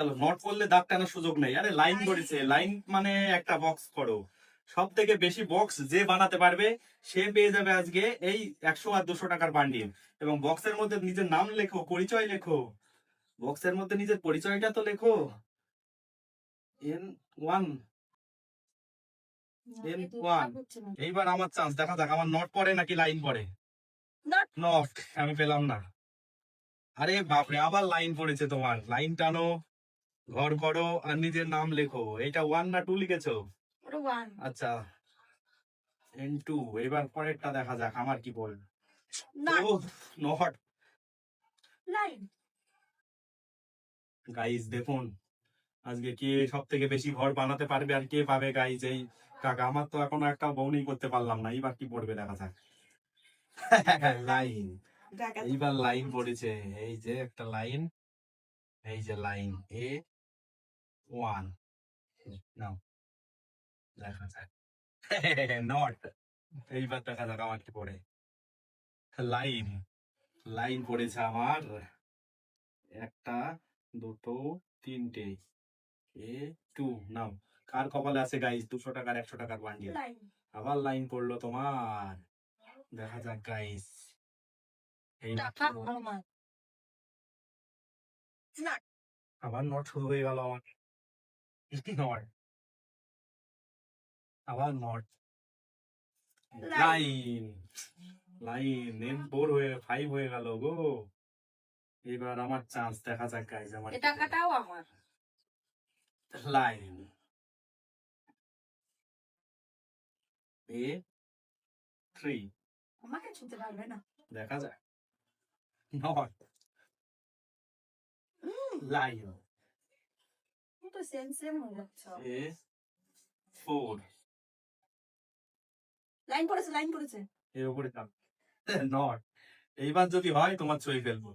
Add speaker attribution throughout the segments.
Speaker 1: তাহলে নট করলে দাগ টানার সুযোগ নেই। আরে লাইন করেছে লাইন মানে একটা বক্স করো সব থেকে বেশি বক্স যে বানাতে পারবে সে পেয়ে যাবে আজকে এই একশো আর দুশো টাকার বান্ডিল এবং বক্সের মধ্যে নিজের নাম লেখো পরিচয় লেখো। বক্সের মধ্যে নিজের পরিচয়টা তো লেখো। এন ওয়ান এন ওয়ান এইবার আমার চান্স দেখা যাক আমার নট পড়ে নাকি লাইন পড়ে. নট আমি পেলাম না। আরে বাপরে আবার লাইন পড়েছে তোমার। লাইন টানো। ঘর করো আর নিজের নাম লেখো। এটা ওয়ান না টু লিখেছো? আচ্ছা। এন টু এবার পরেরটা দেখা যাক আমার কি বল?
Speaker 2: নট
Speaker 1: গাইজ দেখুন আজকে কে সব থেকে বেশি ঘর বানাতে পারবে আর কে পাবে গাইজ এই কাকা আমার তো এখনও একটা বউনি করতে পারলাম না এইবার কি পড়বে দেখা যাক। লাইন এইবার লাইন পড়েছে এই যে একটা লাইন এই যে লাইন এ ওয়ান নাও দেখা যাক নট এইবার দেখা যাক আমার কি পড়ে লাইন লাইন পড়েছে আমার একটা দুটো তিনটে এ টু নাও কার কপালে আছে গাইস দুশো টাকার একশো টাকার বান্ডিল আবার লাইন পড়ল তোমার দেখা যাক গাইস এই আবার নট শুরু হয়ে গেল আমার নট আবার not line line N four হয়ে ফাইভ হয়ে গেল গো। এবার আমার চান্স দেখা যাক গাইজ আমার
Speaker 2: এ টাকাটাও আমার।
Speaker 1: লাইন এ থ্রি
Speaker 2: আমাকে ছুতে পারবে না।
Speaker 1: দেখা যাক। নট লাইন
Speaker 2: তো সেম সেম লাইন পড়েছে লাইন পড়েছে
Speaker 1: এর উপরে নট এইবার যদি হয় তোমার ছই ফেলব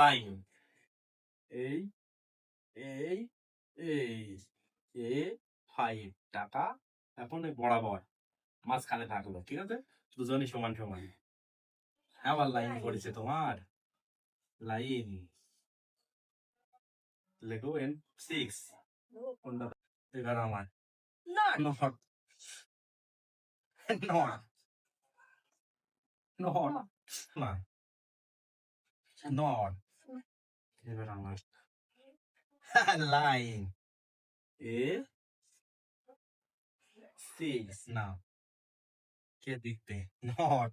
Speaker 1: লাইন এই এই এই এ ফাইভ টাকা এখন এই বরাবর মাঝখানে থাকল ঠিক আছে দুজনই সমান সমান আবার লাইন পড়েছে তোমার লাইন লেখো এন সিক্স কোনটা? এবার আমার।
Speaker 2: নট
Speaker 1: নট নট নট না। নট এবার আমার। লাইন এ সিক্স না। কে দেখতে নট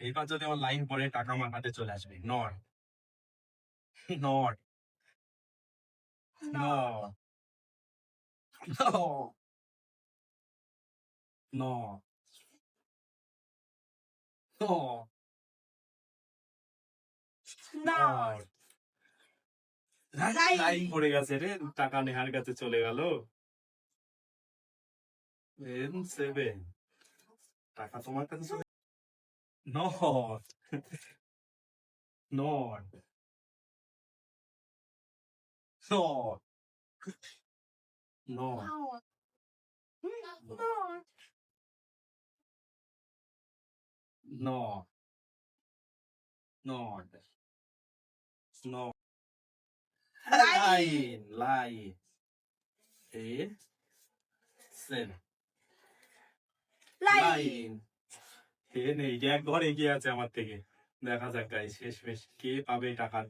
Speaker 1: এইবার যদি আমার লাইন পড়ে টাকা আমার হাতে চলে আসবে। Not not No. No. No. No.
Speaker 2: Not
Speaker 1: line পড়ে গেছে রে টাকা নেহার কাছে চলে গেল এন সেভেন টাকা তোমার কাছে not not No. Not. No. Line. Line. Eight. Seven.
Speaker 2: Line.
Speaker 1: কে নেই যে এক ঘর এগিয়ে আছে আমার থেকে দেখা যাক শেষ শেষ কে পাবে টাকার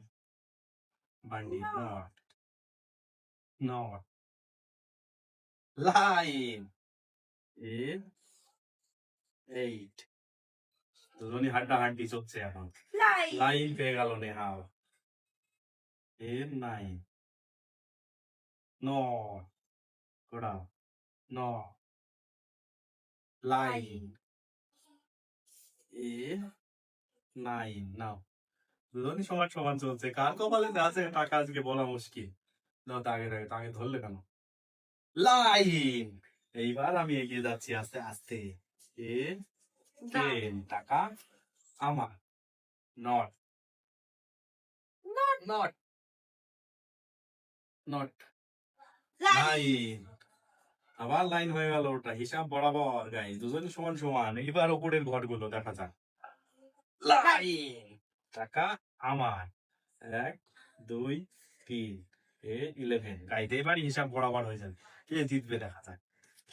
Speaker 1: বান্ডি not not line eight eight দুজনই হাড্ডা হাড্ডি চলছে এখন।
Speaker 2: লাইন
Speaker 1: পেয়ে গেল নেহা এর নাই ন কোডা ন লাইন এ নাইন নাও দুজনই সমান সমান চলছে। কার কপালে আছে টাকা আজকে বলা মুশকিল। দাও তাকে তাকে তাকে ধরলে কেন? লাইন! এইবার আমি এগিয়ে যাচ্ছি আস্তে আস্তে। এ টাকা? আমার। Not.
Speaker 2: Not.
Speaker 1: Not. Not.
Speaker 2: Line!
Speaker 1: আবার লাইন হয়ে গেল ওটা। হিসাব বরাবর গাই দুজন সমান সমান। এবার ওপরের ঘরগুলো দেখা যাক। লাইন! টাকা আমার। এক দুই তিন। ইলেভেন গাইতে এবার হিসাব বরাবর হয়ে যাবে। কে জিতবে দেখা যাক।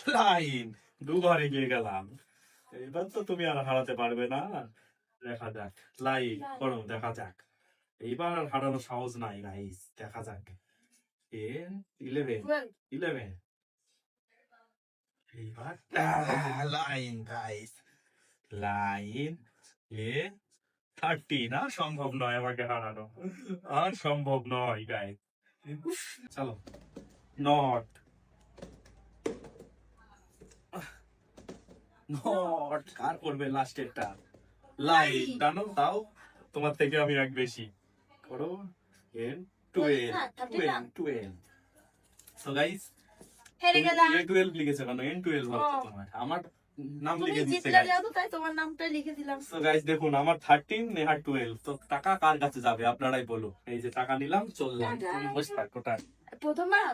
Speaker 1: লাইন দুবারে গিয়ে গেলাম। এবার তো তুমি আর হারাতে পারবে না। দেখা যাক। লাইন করো দেখা যাক। এইবার আর হারানো সাহস নাই গাইস দেখা যাক। টেন ইলেভেন ইলেভেন এইবার লাইন গাইস লাইন এ থার্টি না? সম্ভব নয় আমাকে হারানো। আর সম্ভব নয় গাইস চলো। নট। নট। কার করবে লাস্টেরটা লাইন জানো তাও তোমার থেকে আমি এক বেশি। করো। N twelve twelve twelve so guys
Speaker 2: হেরে গেলাম।
Speaker 1: এ টুয়েলভ লিখেছে কেন? N twelve. তোমার। আমার নাম লিখে দিচ্ছে
Speaker 2: জিতলে
Speaker 1: guys।
Speaker 2: যেহেতু তাই তোমার নামটা লিখে দিলাম।
Speaker 1: তো গাইস দেখুন আমার নেহার তো টাকা কার কাছে যাবে? আপনারাই বলো এই যে টাকা নিলাম চললাম।
Speaker 2: প্রথমবার